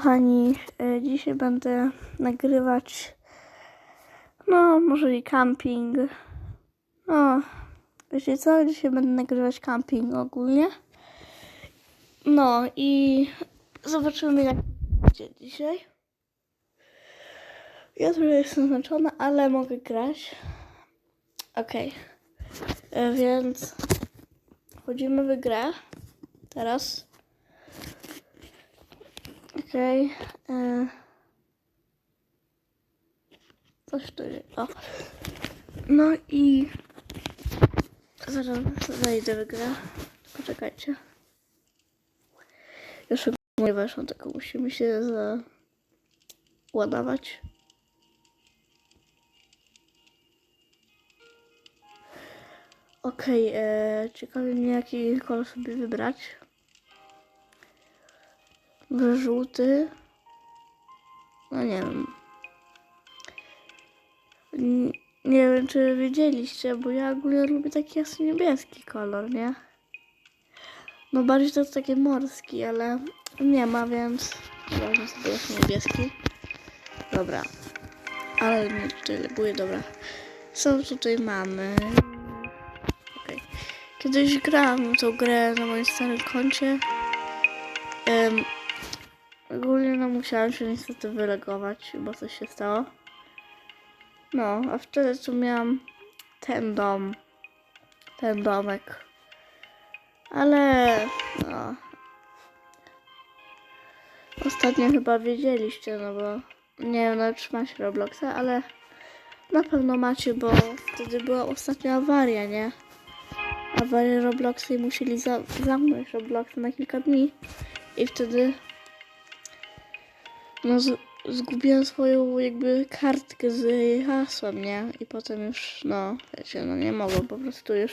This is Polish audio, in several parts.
kochani, e, dzisiaj będę nagrywać, no, może i camping. No, wiecie co? Dzisiaj będę nagrywać camping ogólnie. No i zobaczymy, jak będzie dzisiaj. Ja trochę jestem zmęczona, ale mogę grać. Okej. E, Więc wchodzimy w grę. Teraz. Okej. e, Coś tu jest. O. No i zaraz wejdę w grę. Poczekajcie. Już nie weszłam, tylko musimy się załadować. Okej, okay, ciekawi mnie jaki kolor sobie wybrać. Żółty. No nie wiem. Nie wiem, czy wiedzieliście, bo ja ogólnie lubię taki jasny niebieski kolor, nie? No bardziej to jest taki morski, ale nie ma, więc sobie jasny niebieski. Dobra. Ale mnie tutaj leguje, dobra. Co tutaj mamy? Okej. Kiedyś grałam tą grę na moim starym koncie. Em, ogólnie no musiałam się niestety wylegować, bo coś się stało. No, a wtedy tu miałam ten dom. Ten domek. Ale no. Ostatnio chyba wiedzieliście, no bo nie wiem, no, czy macie Robloxa, ale na pewno macie, bo wtedy była ostatnia awaria, nie? Awaria Robloxa i musieli za zamknąć Robloxa na kilka dni. I wtedy no z zgubiłem swoją jakby kartkę z hasłem, nie? I potem już, no, wiecie, no nie mogłem po prostu już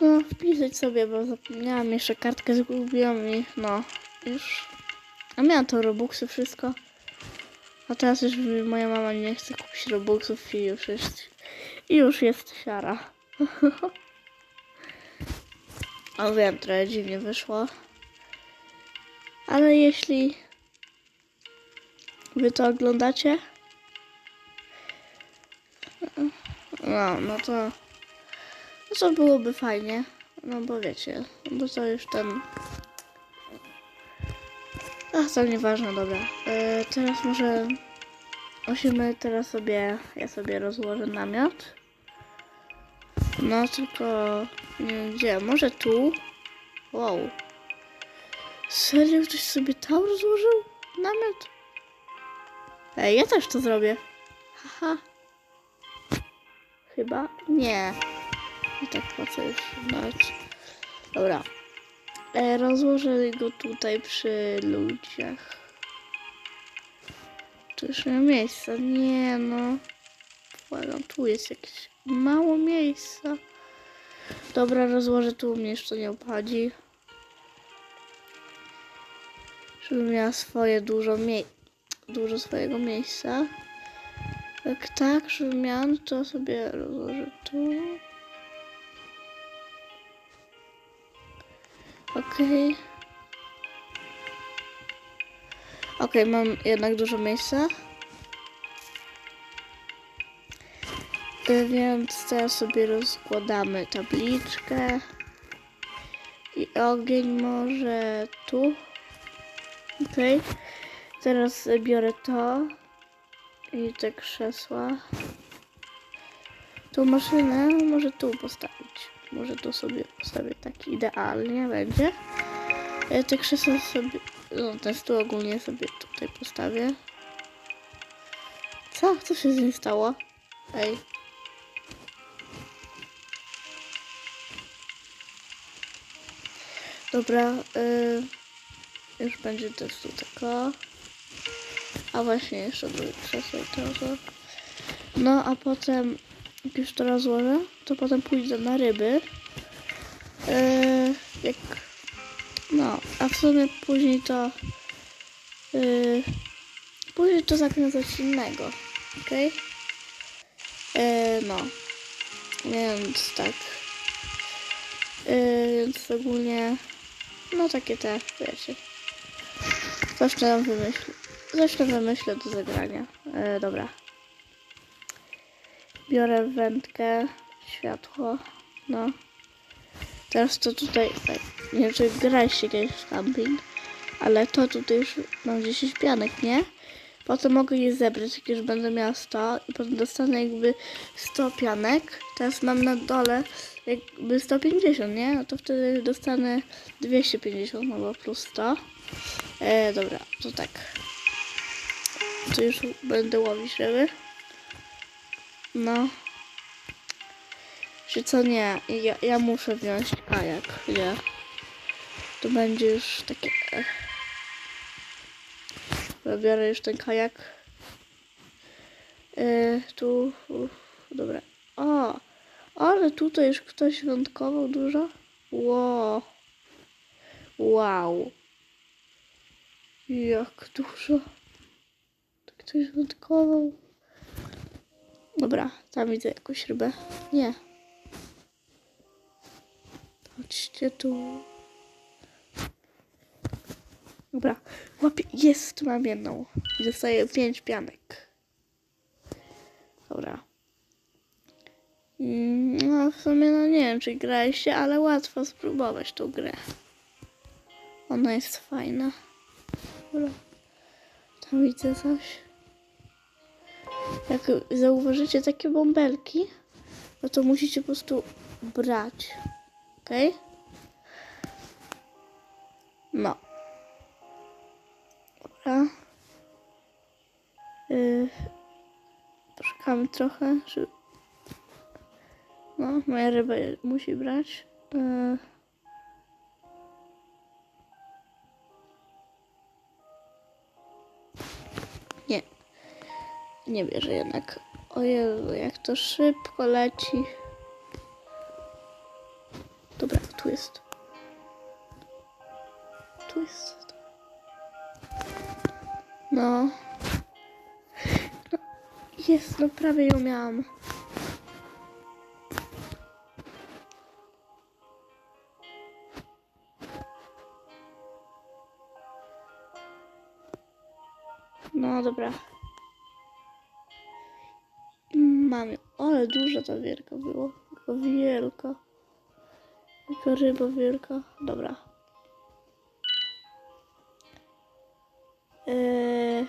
no, wpisać sobie, bo zapomniałam jeszcze kartkę zgubiłam i no, już a miałam to Robuxy, wszystko. A teraz już moja mama nie chce kupić Robuxów i już jest, i już jest siara. O wiem, trochę dziwnie wyszło. Ale jeśli wy to oglądacie, no, no to, no to byłoby fajnie. No bo wiecie, bo to już ten... Ach, to nieważne, dobra. E, teraz może musimy teraz sobie, ja sobie rozłożę namiot. No tylko nie gdzie, może tu? Wow. Serio ktoś sobie tam rozłożył namiot? Ej, ja też to zrobię. Haha. Chyba? Nie. I tak po co już nawet. Dobra. E, rozłożę go tutaj przy ludziach. Ma miejsca. Nie no. Błagam, tu jest jakieś mało miejsca. Dobra, rozłożę tu, mnie to nie obchodzi. Żeby miała swoje dużo mie dużo swojego miejsca. Jak tak, żeby miała, no to sobie rozłożę tu. Okej. Okej, mam jednak dużo miejsca. Y, Więc teraz sobie rozkładamy tabliczkę. I ogień może tu. Okej. Teraz biorę to. I te krzesła. Tą maszynę może tu postawić. Może tu sobie postawię tak idealnie będzie. Ja te krzesła sobie, no ten stół ogólnie sobie tutaj postawię. Co? Co się z nim stało? Ej. Dobra, y, już będzie też tu tylko. A właśnie jeszcze drugie krzesło i to. No a potem, jak już to rozłożę, to potem pójdę na ryby. Yy, jak, no, a w sumie później to, yy, później to zaknę coś innego, okej? Yy, no, więc tak. Yy, więc ogólnie, no takie te, wiecie. Coś tam wymyślę. Tam wymyślę do zagrania. E, dobra. Biorę wędkę, światło. No. Teraz to tutaj, tak, nie wiem czy graliście kiedyś w camping, ale to tutaj już mam 10 pianek, nie? Potem mogę je zebrać, jak już będę miała 100 i potem dostanę jakby 100 pianek. Teraz mam na dole jakby 150, nie? No to wtedy dostanę 250, no bo plus 100. E, dobra, to tak. To już będę łowić ryby. No. Czy co nie? Ja, ja muszę wziąć kajak, nie? To będzie już takie... Ech. Dobra, Biorę już ten kajak. E, tu... Uf, dobra. O! Ale tutaj już ktoś wędkował dużo. Wow. Wow. Jak dużo. To ktoś wędkował. Dobra, tam widzę jakąś rybę. Nie. Chodźcie tu. Dobra, łapię. Jest, mam jedną. Dostaję pięć pianek. Dobra. Mm, No, w sumie, no nie wiem, czy graliście, ale łatwo spróbować tą grę. Ona jest fajna. Dobra. Tam widzę coś. Jak zauważycie takie bąbelki, no to musicie po prostu brać. Okej? No. Dobra. Yy, trochę, żeby... No, moja ryba musi brać. Yy. Nie bierze jednak. O Jezu, jak to szybko leci. Dobra, tu jest. Tu jest. No. no. Jest, no prawie ją miałam. No dobra. Ale duża ta wierka była. Taka wielka. Taka ryba wielka. Dobra. Eee...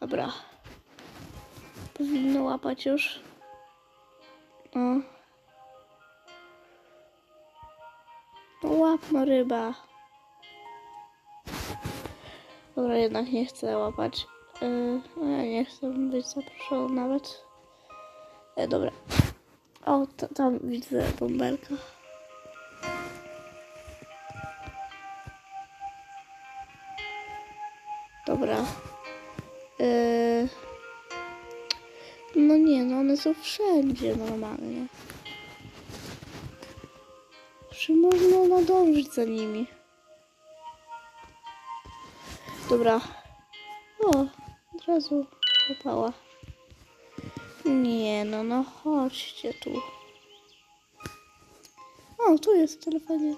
Dobra. Powinno łapać już. No. No ryba. Dobra, jednak nie chcę łapać. Yy, no ja nie chcę być zaproszony nawet. E, dobra. O, ta, tam widzę bąbelka. Dobra. Yy, no nie, no one są wszędzie normalnie. Czy można nadążyć za nimi? Dobra. O, od razu łapała. Nie, no, no chodźcie tu. O, tu jest w telefonie.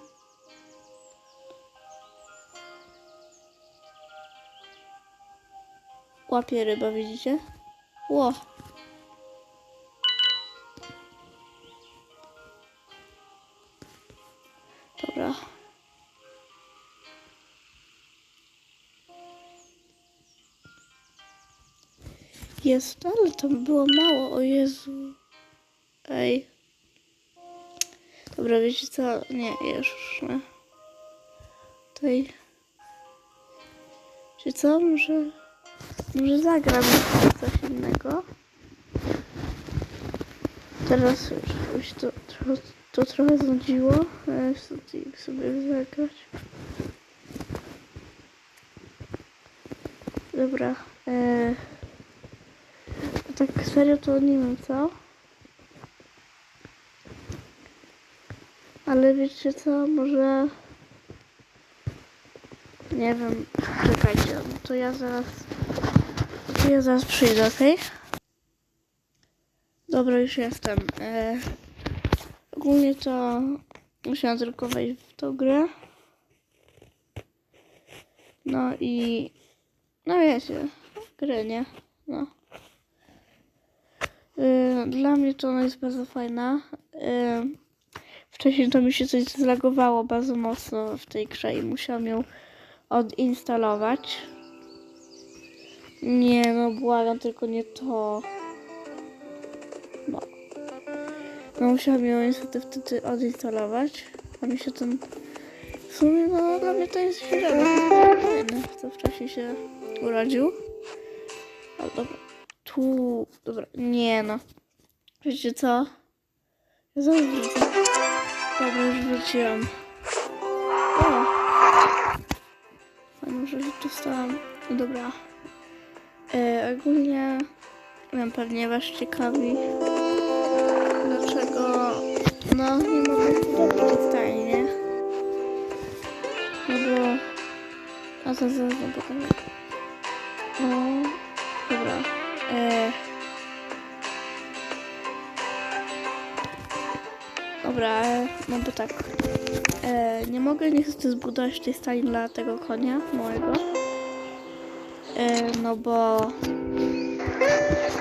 Łapie ryba, widzicie? Ło. Jest, ale tam było mało, o Jezu. Ej. Dobra, wiecie co? Nie, już nie. Tutaj. Czy co? Może... Może zagram coś innego. Teraz już, już to, to, to trochę znudziło. ale sobie zagrać. Dobra. E, tak serio to nie wiem co. Ale wiecie co, może... Nie wiem, czekajcie, no to ja zaraz... To ja zaraz przyjdę, okej? Dobra, już jestem. E, ogólnie to musiałam tylko wejść w tą grę. No i... No wiecie, gry, nie? No. Y, Dla mnie to ona jest bardzo fajna. Y, Wcześniej to mi się coś zlagowało bardzo mocno w tej grze i musiałam ją odinstalować. Nie no, błagam, tylko nie to. No. No musiałam ją niestety wtedy odinstalować. A mi się ten... W sumie no dla mnie to jest średnio fajne, kto wcześniej się urodził. Ale dobra. Tu... Dobra, nie no. Wiecie co? Ja zaraz wrócę. Dobra, już wróciłam. O! Fajnie, że dostałam. No dobra. E, ogólnie wiem, pewnie was ciekawi dlaczego no nie mogę zrobić stajni, nie? No bo a to zaraz pokażę. O, no bo tak. E, nie mogę niestety zbudować tej stali dla tego konia mojego. E, no bo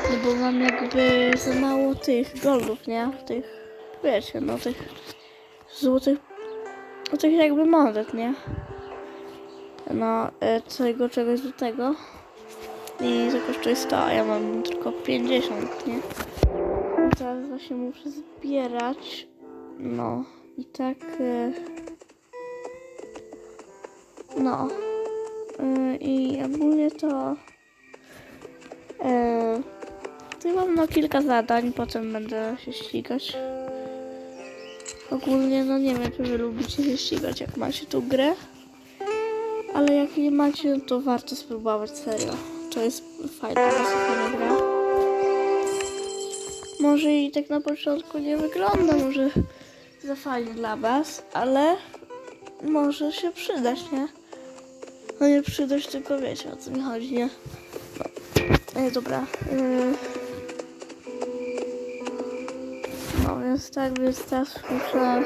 no bo mam jakby za mało tych goldów, nie? Tych, wiecie, no tych złotych, no tych jakby monet, nie? No, e, całego czegoś do tego. I to kosztuje 100, a ja mam tylko 50, nie? Teraz właśnie muszę zbierać. No, i tak... E, no. E, I ogólnie to... E, to mam no kilka zadań, potem będę się ścigać. Ogólnie, no nie wiem, czy wy lubicie się ścigać, jak macie tu grę. Ale jak nie macie, no to warto spróbować, serio. To jest fajna, fajna gra. Może i tak na początku nie wygląda, może za fajnie dla was, ale może się przydać, nie? No nie przydać, tylko wiecie o co mi chodzi, nie? Ej, dobra. Yy... No więc tak, więc teraz muszę...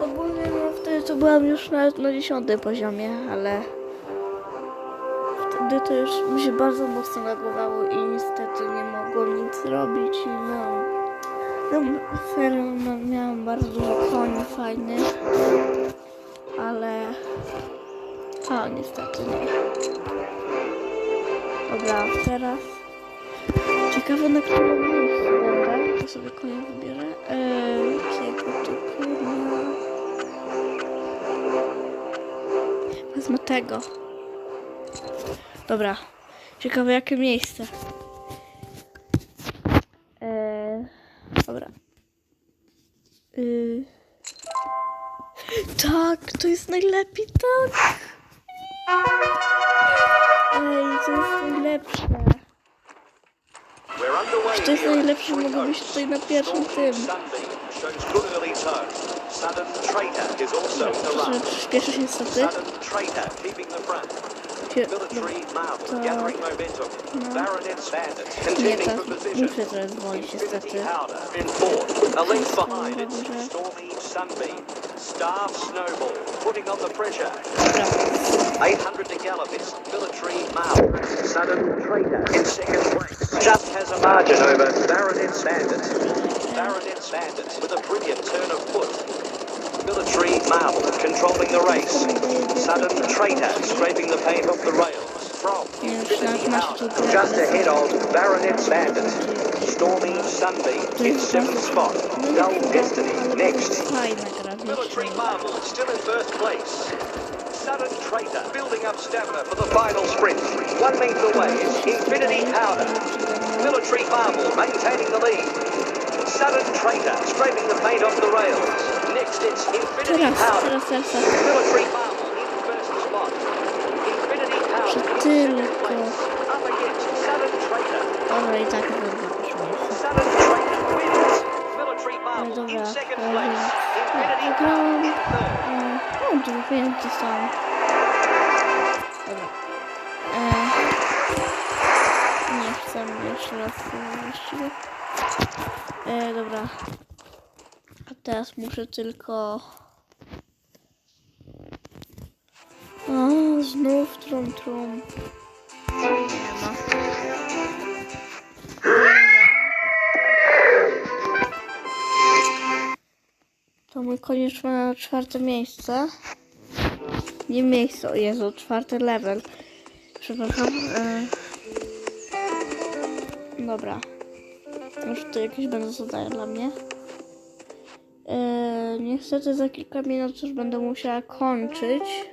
Ogólnie no wtedy to byłam już nawet na dziesiątym poziomie, ale... Wtedy to już mi się bardzo mocno lagowało i niestety nie mogłam nic robić i no... No serio, no, miałam bardzo dużo koni fajnych, ale... A, niestety nie. Dobra, teraz. Ciekawe na którym miejscu będę. To sobie konia wybierę. Eee, jakiego tu konia? Wezmę tego. Dobra. Ciekawe jakie miejsce. Dobra. Yy. Tak, to jest najlepiej, tak. Ej, to jest najlepsze. To jest najlepsze, mogę być tutaj na pierwszym tym. Run. przyspieszę się niestety. Military mouth gathering momentum. Baronet standard continuing the position. Heavy powder in fourth. A length behind. Stormy Sunbeam. Star Snowball putting on the pressure. 800 to gallop, it's military mouth. Sudden traitor in second place. Just has a margin over Baronet Bandit. Baronet Bandit with a brilliant turn of foot. Military Marvel controlling the race. Sudden Traitor scraping the paint off the rails. From Infinity czy masz tu Powder. grę. Just ahead of Baronet's Bandits. Stormy Sunbeam in seventh spot. Dull Destiny next. to jest Fajna gra, Military. Marvel still in first place. Sudden Traitor building up stamina for the final sprint. One length away is Infinity Powder. Military Marvel maintaining the lead sudden traitor scraping the paint off the rails. Next, it's Infinity Power. Military Marvel in first spot. Infinity Power in second place. Up against sudden traitor. Already Sudden traitor wins. Military Marvel in second place. Infinity Power in third. E, dobra. A teraz muszę tylko... O, znów trum trum. To mój koniec ma czwarte miejsce. Nie miejsce, o Jezu, czwarty level. Przepraszam. E... Dobra. Już to jakieś będą zadania dla mnie. E... Niestety za kilka minut już będę musiała kończyć.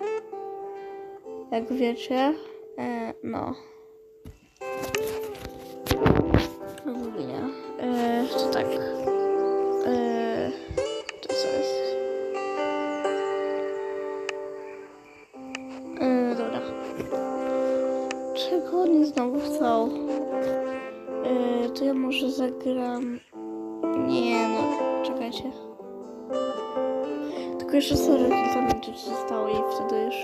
Jak wiecie. E... No. Może zagram... Nie no, czekajcie. Tylko jeszcze sorry, kilka minut zostało i wtedy już...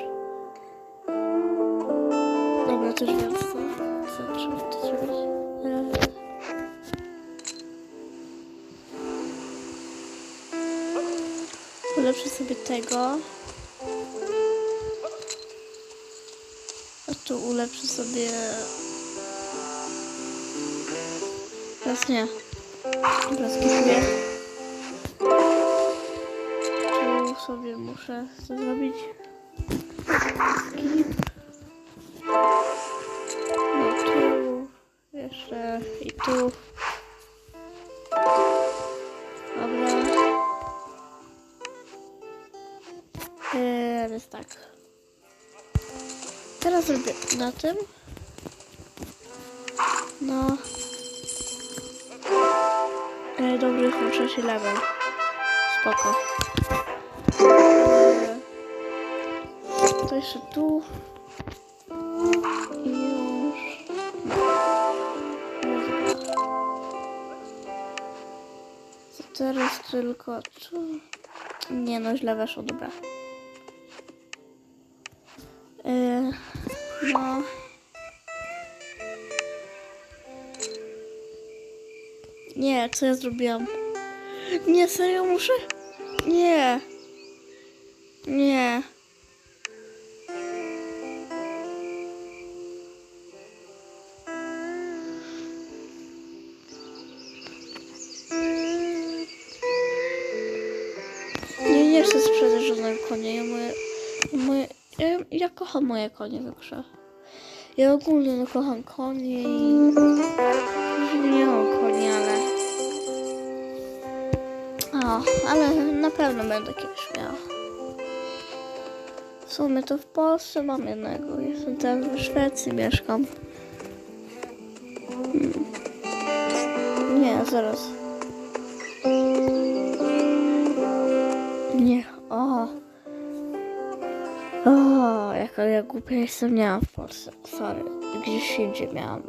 Dobra, już wiem co. Co trzeba to zrobić. Ulepszę sobie tego. A tu ulepszę sobie... Teraz nie. Teraz skipuję. Tu sobie muszę co zrobić. No tu. Jeszcze i tu. Dobra. Eee, więc tak. Teraz zrobię na tym. Mam trzeci level. Spoko. To jeszcze tu. Już. To teraz tylko. Nie no, źle weszło, dobra. E, no. Nie, co ja zrobiłam? Nie, serio muszę? Nie. Nie. Nie, nie chcę sprzedać żadnego konia. Ja, moje, moje, ja, ja kocham moje konie grze. Ja ogólnie no, kocham konie i... Nie mam koni, ale... O, ale na pewno będę kiedyś miała. W sumie to w Polsce mam jednego. Jestem teraz w Szwecji, mieszkam. Hmm. Nie, zaraz. Nie, o. O, jaka ja głupia jestem, nie w Polsce. Sorry, gdzieś indziej miałam.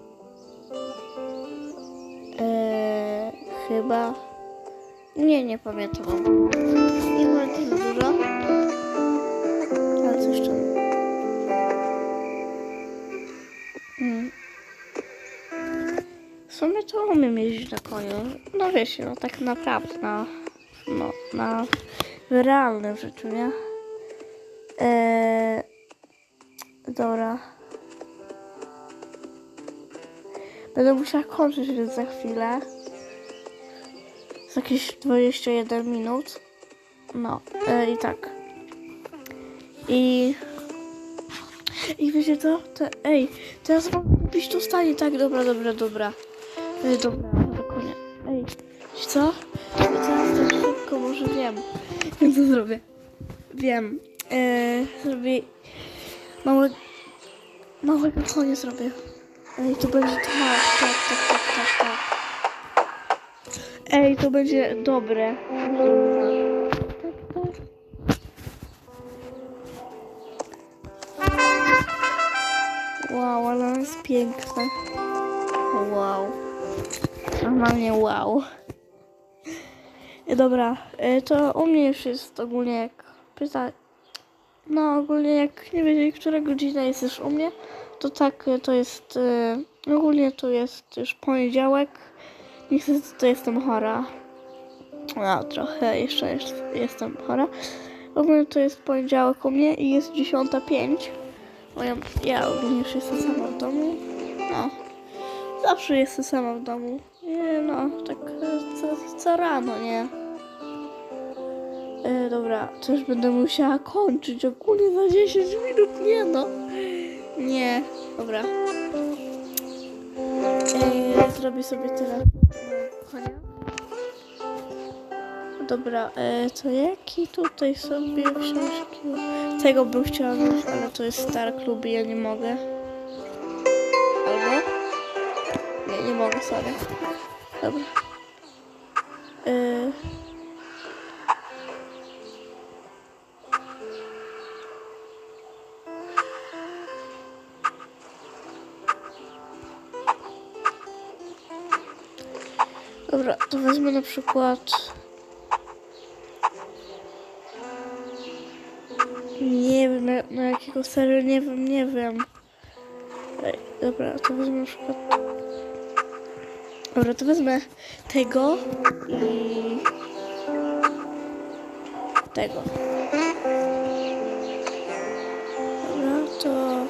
Eee, chyba. Nie, nie pamiętam. Nie bardzo za dużo. Ale coś tam. Mm. W sumie to umiem jeździć na koniu. No wiecie, no tak naprawdę na, no, na realnym życiu, nie? Eee, dobra. Będę musiała kończyć więc za chwilę. Jakieś 21 minut. No, e, i tak. I... I wiecie co? Te, ej, teraz mam kupić tu stanie. Tak, dobra, dobra, dobra. Ej, dobra, do konia. Ej, co? I teraz tak szybko, może wiem. Jak to zrobię? Wiem. E, zrobię... Małe... Małego konia zrobię. Ej, to będzie tak, tak, tak, tak, tak, tak. Ej, to będzie dobre. Wow, ale on jest piękny. Wow. Normalnie wow. E, Dobra, e, to u mnie już jest ogólnie jak pyta... No ogólnie jak nie wiedzieli, która godzina jest już u mnie, to tak, y, to jest, ogólnie to jest już poniedziałek. Niestety to jestem chora. No, trochę jeszcze jest, jestem chora. Ogólnie to jest poniedziałek u mnie i jest 10.05. Bo ja, ja ogólnie już jestem sama w domu. No. Zawsze jestem sama w domu. Nie no, tak co, co rano, nie? E, dobra, już będę musiała kończyć ogólnie za 10 minut, nie no. Nie, dobra. E, zrobię sobie tyle. Dobra, e, to jaki tutaj sobie książki? Tego bym chciała wziąć, ale to jest Star Club i ja nie mogę. Albo? Nie, nie mogę, sorry. Dobra. E, Dobra, to wezmę na przykład. Na, na jakiego serio, nie wiem, nie wiem. Ej, dobra, to wezmę na przykład. Dobra, to wezmę tego i tego. Dobra, to.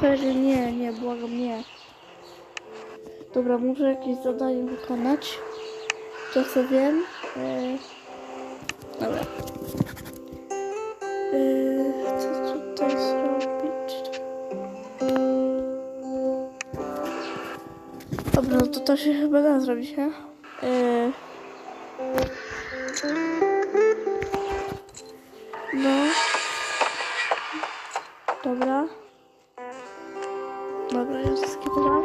Serio, nie, nie, błagam, nie. Dobra, muszę jakieś zadanie wykonać. To co wiem. E... to się chyba da zrobić, nie? E... No. Dobra. Dobra, już skipowałam.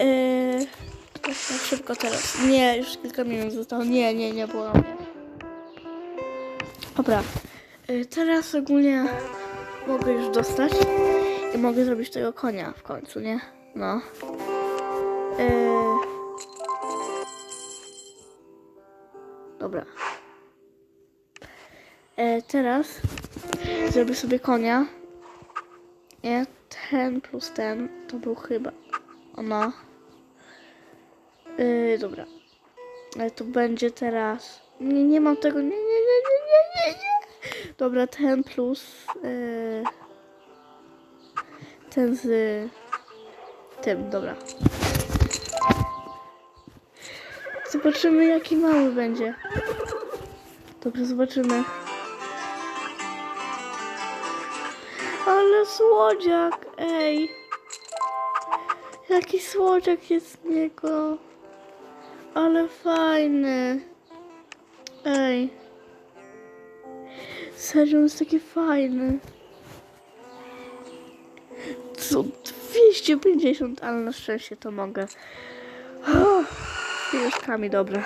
Yy, to tak szybko teraz. Nie, już kilka minut zostało. Nie, nie, nie było. Dobra. Yy, teraz ogólnie mogę już dostać i mogę zrobić tego konia w końcu, nie? No. Yy. Teraz zrobię sobie konia. Nie, ten plus ten to był chyba ona. Yy, dobra. Ale to będzie teraz. Nie, nie mam tego. Nie, nie, nie, nie, nie, nie. Dobra, ten plus. Yy, ten z tym, dobra. Zobaczymy, jaki mały będzie. Dobra, zobaczymy. Słodziak, ej. Jaki słodziak jest z niego. Ale fajny. Ej. Serio, jest taki fajny. Co 250, ale na szczęście to mogę. Oh, z pieniążkami, dobra.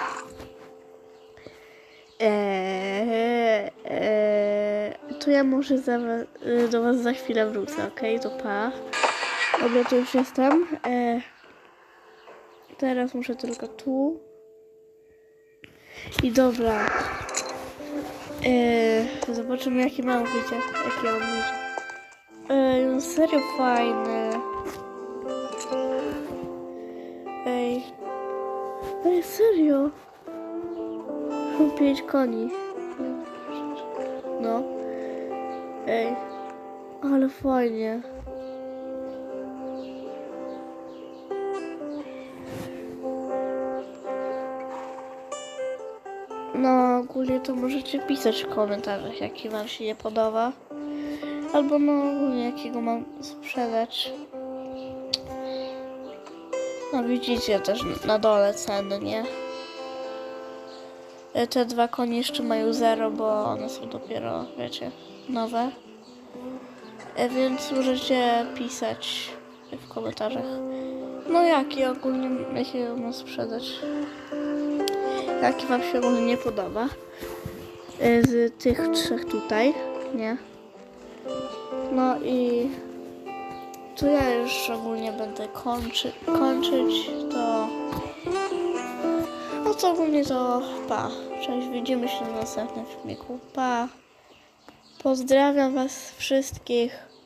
Eee, eee, to ja może za, y, do was za chwilę wrócę, okej? To pa. Dobra, to już jestem. Eee, teraz muszę tylko tu. I dobra. Eee, zobaczymy jaki mam widzę. Jaki on widzi. Ej, on serio fajny. Ej. Ej, serio. Mam pięć koni. No. Ej. Ale fajnie. No, ogólnie to możecie pisać w komentarzach, jaki wam się nie podoba. Albo no ogólnie jakiego mam sprzedać. No widzicie też na dole ceny, nie? E, Te dwa konie jeszcze mają zero, bo one są dopiero, wiecie, nowe. E, Więc możecie pisać w komentarzach. No jaki ogólnie, jakiego mam sprzedać. Jaki wam się ogólnie nie podoba. E, Z tych trzech tutaj, nie? No i tu ja już ogólnie będę kończy, kończyć, to no to ogólnie to pa. Cześć, widzimy się na następnym filmiku. Pa. Pozdrawiam Was wszystkich.